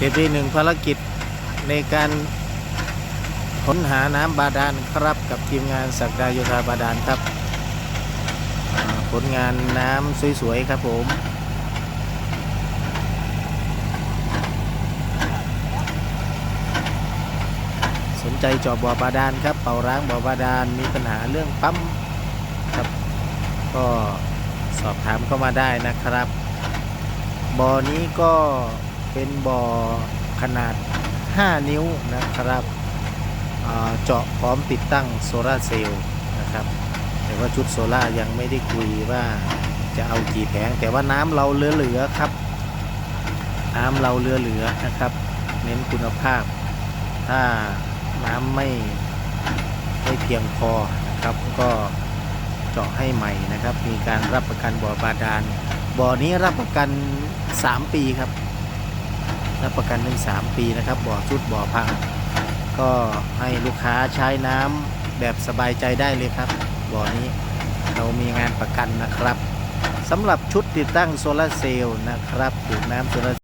เสร็จที่หนึ่งภารกิจในการค้นหาน้ำบาดาลครับกับทีมงานสักดาโยธาบาดาลครับผลงานน้ำสวยๆครับผมสนใจจาะบ่อบาดาลครับเป่าร้างบ่อบาดาลมีปัญหาเรื่องปั๊มครับ ก็สอบถามเข้ามาได้นะครับบ่อนี้ก็ เป็นบ่อขนาด 5 นิ้วนะครับเจาะพร้อมติดตั้งโซลาเซลล์นะครับ แต่ว่าชุดโซลายังไม่ได้คุยว่าจะเอากี่แผง แต่ว่าน้ำเราเหลือๆครับ น้ำเราเหลือๆนะครับ เน้นคุณภาพ ถ้าน้ำไม่ไม่เพียงพอนะครับก็เจาะให้ใหม่นะครับ มีการรับประกันบ่อบาดาลบ่อนี้รับประกัน 3 ปีครับ รับประกันถึง3ปีนะครับ บ่อชุดบ่อพัง ก็ให้ลูกค้าใช้น้ำแบบสบายใจได้เลยครับ บ่อนี้เรามีงานประกันนะครับสำหรับชุดติดตั้งโซลาร์เซลล์นะครับดูดน้ำโซลา